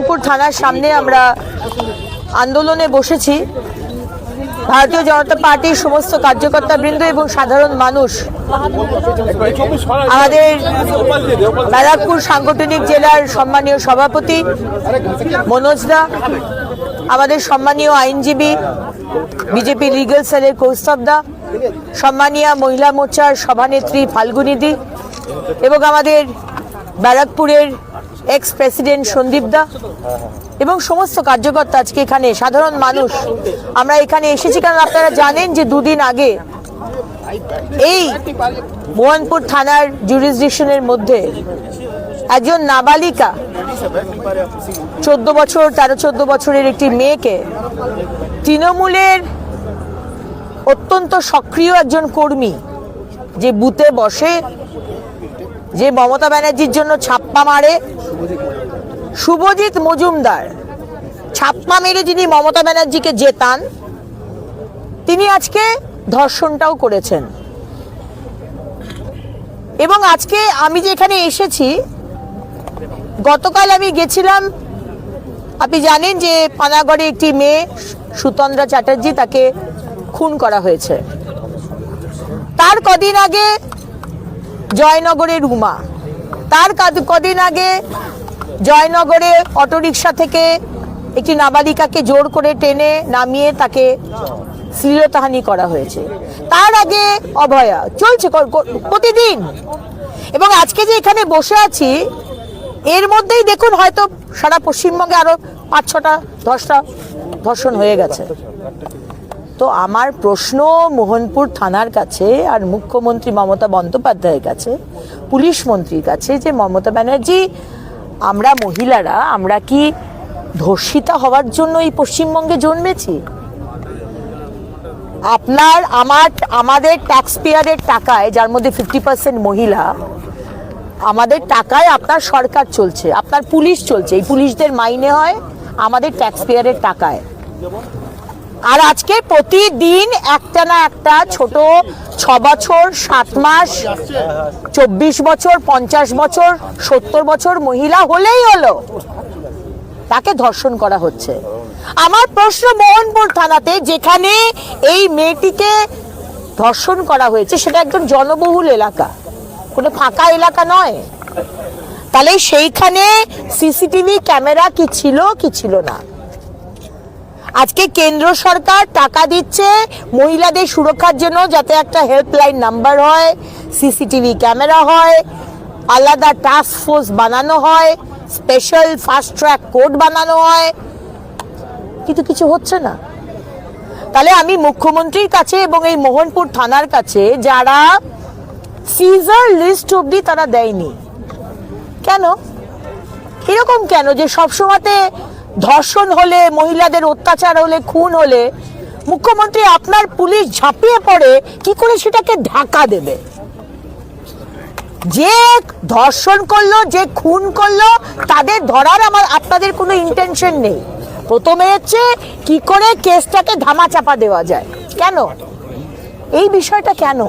মোহনপুর থানার সামনে আমরা আন্দোলনে বসেছি। ভারতীয় জনতা পার্টির সমস্ত কার্যকর্তা বৃন্দ এবং সাধারণ মানুষ আমাদের ব্যারাকপুর সাংগঠনিক জেলার সম্মানীয় সভাপতি মনোজ দা, আমাদের সম্মানীয় আইনজীবী, বিজেপি লিগ্যাল সেলের কৌস্তব দা, সম্মানীয় মহিলা মোর্চার সভানেত্রী ফাল্গুনিদি এবং আমাদের ব্যারাকপুরের এক্স প্রেসিডেন্ট সন্দীপ দা এবং সমস্ত কার্যকর্তা আজকে এখানে, সাধারণ মানুষ। আমরা এখানে এসেছি কারণ আপনারা জানেন যে দুদিন আগে এই মোহনপুর থানার জুরিসডিকশনের মধ্যে একজন নাবালিকা চোদ্দ বছর, তেরো, চোদ্দ বছরের একটি মেয়েকে তৃণমূলের অত্যন্ত সক্রিয় একজন কর্মী যে বুথে বসে, যে মমতা ব্যানার্জির জন্য ছাপ্পা মারে শুভজিৎ মজুমদার। ছাপ্পা মেরে যিনি মমতা ব্যানার্জিকে জেতান, তিনি আজকে ধর্ষণটাও করেছেন। এবং আজকে আমি যে এখানে এসেছি, গতকাল আমি গেছিলাম, আপনি জানেন যে পানাগড়ে একটি মেয়ে সুতন্দ্রা চ্যাটার্জি তাকে খুন করা হয়েছে। তার কদিন আগে জয়নগরের রুমা তার কাদ- কদিন আগে জয়নগরে অটোরিকশা থেকে একটি নাবালিকাকে জোর করে টেনে নামিয়ে তাকে শ্লীলতাহানি করা হয়েছে। তার আগে অভয়া, চলছে প্রতিদিন। এবং আজকে যে এখানে বসে আছি, এর মধ্যেই দেখুন হয়তো সারা পশ্চিমবঙ্গে আরও পাঁচ ছটা, দশটা ধর্ষণ হয়ে গেছে। তো আমার প্রশ্ন মোহনপুর থানার কাছে আর মুখ্যমন্ত্রী মমতা বন্দ্যোপাধ্যায়ের কাছে, পুলিশ মন্ত্রীর কাছে যে মমতা ব্যানার্জি আমরা মহিলারা, আমরা কি ধর্ষিতা হওয়ার জন্য এই পশ্চিমবঙ্গে জন্মেছি? আপনার, আমার, আমাদের ট্যাক্স পেয়ারের টাকায়, যার মধ্যে ফিফটি পার্সেন্ট মহিলা, আমাদের টাকায় আপনার সরকার চলছে, আপনার পুলিশ চলছে, এই পুলিশদের মাইনে হয় আমাদের ট্যাক্স পেয়ারের টাকায়। আর আজকে প্রতিদিন একটা না একটা ছোট ছ বছর সাত মাস, চব্বিশ বছর, পঞ্চাশ বছর, সত্তর বছর মহিলা হলেই হলো। তাকে ধর্ষণ করা হচ্ছে। আমার প্রশ্ন মোহনপুর থানাতে, যেখানে এই মেয়েটিকে ধর্ষণ করা হয়েছে, সেটা একদম জনবহুল এলাকা। কোনো ফাঁকা এলাকা নয়। তাহলে সেইখানে সিসিটিভি ক্যামেরা কি ছিল কি ছিল না? আজকে কেন্দ্র সরকার টাকা দিচ্ছে মহিলাদের সুরক্ষার জন্য যাতে একটা হেল্পলাইন নাম্বার হয় সিসিটিভি ক্যামেরা হয়, আলাদা টাস্ক ফোর্স বানানো হয় স্পেশাল ফাস্ট ট্র্যাক কোর্ট বানানো হয়। কিন্তু কিছু হচ্ছে না। তাহলে আমি মুখ্যমন্ত্রীর কাছে এবং এই মোহনপুর থানার কাছে যারা সিজার লিস্ট অবধি তারা দেয়নি। কেন? এরকম কেন যে সবসময়তে ধর্ষণ হলে, মহিলাদের অত্যাচার হলে, খুন হলে, মুখ্যমন্ত্রী আপনার পুলিশ ঝাঁপিয়ে পড়ে, কি করে সেটাকে ঢাকা দেবে? যে ধর্ষণ করল, যে খুন করল, তাদের ধরার আমার, আপনাদের কোনো ইন্টেনশন নেই। প্রথমে হচ্ছে, কি করে কেসটাকে ধামাচাপা দেওয়া যায়? কেন? এই বিষয়টা কেন?